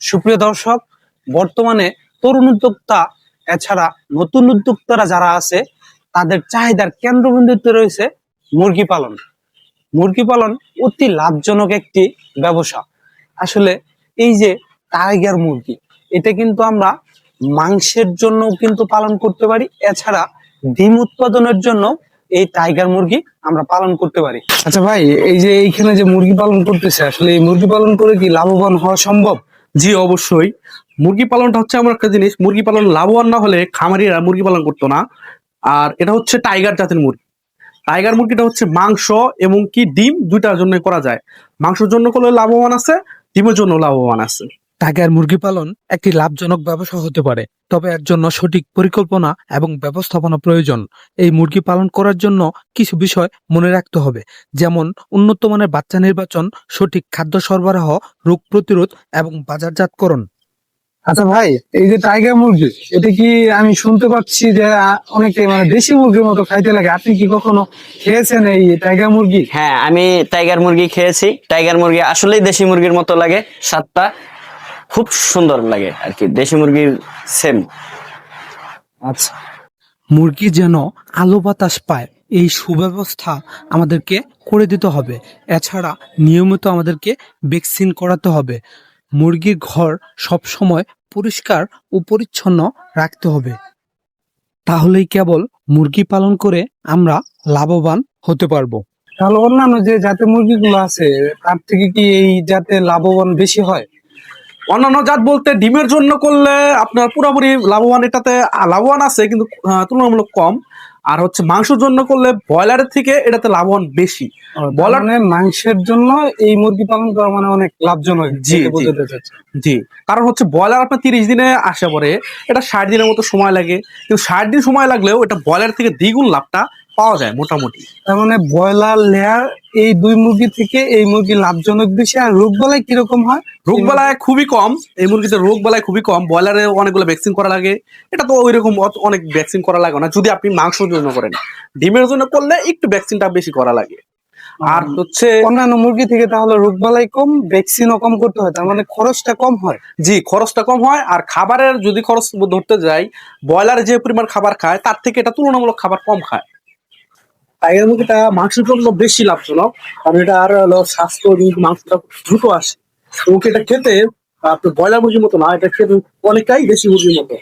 সুপ্রিয় দর্শক, বর্তমানে তরুণ উদ্যোক্তা, এছাড়া নতুন উদ্যোক্তারা যারা আছে, তাদের চাহিদার কেন্দ্রবিন্দুতে রয়েছে মুরগি পালন। মুরগি পালন অতি লাভজনক একটি ব্যবসা। আসলে এই যে টাইগার মুরগি, এটা কিন্তু আমরা মাংসের জন্য কিন্তু পালন করতে পারি, এছাড়া ডিম উৎপাদনের জন্য এই টাইগার মুরগি আমরা পালন করতে পারি। আচ্ছা ভাই, এই যে এইখানে যে মুরগি পালন করতেছে, আসলে এই মুরগি পালন করে কি লাভবান হওয়া সম্ভব? জি, অবশ্যই। মুরগি পালনটা হচ্ছে আমার একটা জিনিস, মুরগি পালন লাভবান না হলে খামারিরা মুরগি পালন করতো না। আর এটা হচ্ছে টাইগার জাতের মুরগি। টাইগার মুরগিটা হচ্ছে মাংস এবং কি ডিম দুইটার জন্য করা যায়। মাংসের জন্য করলে লাভবান আছে, ডিমের জন্য লাভবান আছে। টাইগার মুরগি পালন একটি লাভজনক ব্যবসা হতে পারে। তবে এর জন্য সঠিক পরিকল্পনা এবং ব্যবস্থাপনা প্রয়োজন। এই মুরগি পালন করার জন্য কিছু বিষয় মনে রাখতে হবে। যেমন উন্নত মানের বাচ্চা নির্বাচন সঠিক খাদ্য সরবরাহ রোগ প্রতিরোধ এবং বাজারজাতকরণ। আচ্ছা ভাই এই যে টাইগার মুরগি এটা কি আমি শুনতে পাচ্ছি যে আহ, অনেকে মানে দেশি মুরগির মতো খাইতে লাগে। আপনি কি কখনো খেয়েছেন এই টাইগার মুরগি? হ্যাঁ আমি টাইগার মুরগি খেয়েছি। টাইগার মুরগি আসলেই দেশি মুরগির মতো লাগে স্বাদটা। খুব সুন্দর লাগে আর কি। দেশি মুরগির সেম আচ্ছা। মুরগি যেন আলো বাতাস পায় এই সুব্যবস্থা আমাদেরকে করে দিতে হবে। এছাড়া নিয়মিত আমাদেরকে ভ্যাকসিন করাতে হবে। মুরগির ঘর সবসময় পরিষ্কার ও পরিচ্ছন্ন রাখতে হবে। তাহলেই কেবল মুরগি পালন করে আমরা লাভবান হতে পারব। তাহলে অন্যান্য যে জাতের মুরগিগুলো আছে তার থেকে কি এই জাতে লাভবান বেশি হয়? অন্যান্য জাত বলতে ডিমের জন্য করলে আপনার পুরোপুরি লাভবান এটাতে লাভবান আছে কিন্তু তুলনামূলক কম। আর হচ্ছে মাংসের জন্য করলে ব্রয়লারের থেকে এটাতে লাভবান বেশি। বলার মানে মাংসের জন্য এই মুরগি পালন করা মানে অনেক লাভজনক জি। জি। কারণ হচ্ছে ব্রয়লার আপনার তিরিশ দিনে আসা পরে এটা ষাট দিনের মতো সময় লাগে। কিন্তু ষাট দিন সময় লাগলেও এটা ব্রয়লার থেকে দ্বিগুণ লাভটা পাওয়া যায় মোটামুটি। তার মানে ব্রয়লার লেয়ার এই দুই মুরগি থেকে এই মুরগি লাভজনক বেশি। আর রোগ বেলায় কীরকম হয়? রোগ বালায় খুবই কম। এই মুরগিতে রোগ বালায় খুবই কম। ব্রয়লারে অনেকগুলো ভ্যাকসিন করা লাগে। এটা তো ওই রকম অনেক ভ্যাকসিন করা লাগে না। যদি আপনি মাংসের জন্য করেন ডিমের জন্য করলে একটু ভ্যাকসিনটা বেশি করা লাগে। আর হচ্ছে অন্যান্য মুরগি থেকে তাহলে রোগ বালাই কম ভ্যাকসিনও কম করতে হয়। তার মানে খরচটা কম হয়। জি খরচটা কম হয়। আর খাবারের যদি খরচ ধরতে যাই ব্রয়লার যে পরিমাণ খাবার খায় তার থেকে এটা তুলনামূলক খাবার কম খায়। টাইগার মুরগিটা মাংসের জন্য বেশি লাভজনক, কারণ এটা আর হলো স্বাস্থ্য দিক মাংসটা দ্রুত আসে। এবং এটা খেতে আপনার ব্রয়লার মুরগির মতো না, এটা খেতে অনেকটাই বেশি মুরগির মতো।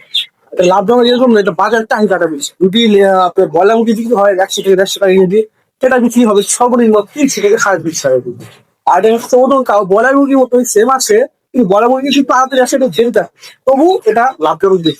এটা লাভজনক এর জন্য এটা বাজার চাহিদাটা বেশি। যদি আপনার ব্রয়লার মুরগি বিক্রি হয় একশো থেকে দেড়শো টাকা কেজি, সেটা বিক্রি হবে সর্বনিম্ন তিনশো থেকে সাড়ে তিনশো টাকা কেজি। আর এটা হচ্ছে কাউ- ব্রয়লার মুরগির মতো সেম আসে, কিন্তু ব্রয়লার মুরগি কিন্তু তাড়াতাড়ি আসে, এটা আসে। তবু এটা লাভজনক বেশি।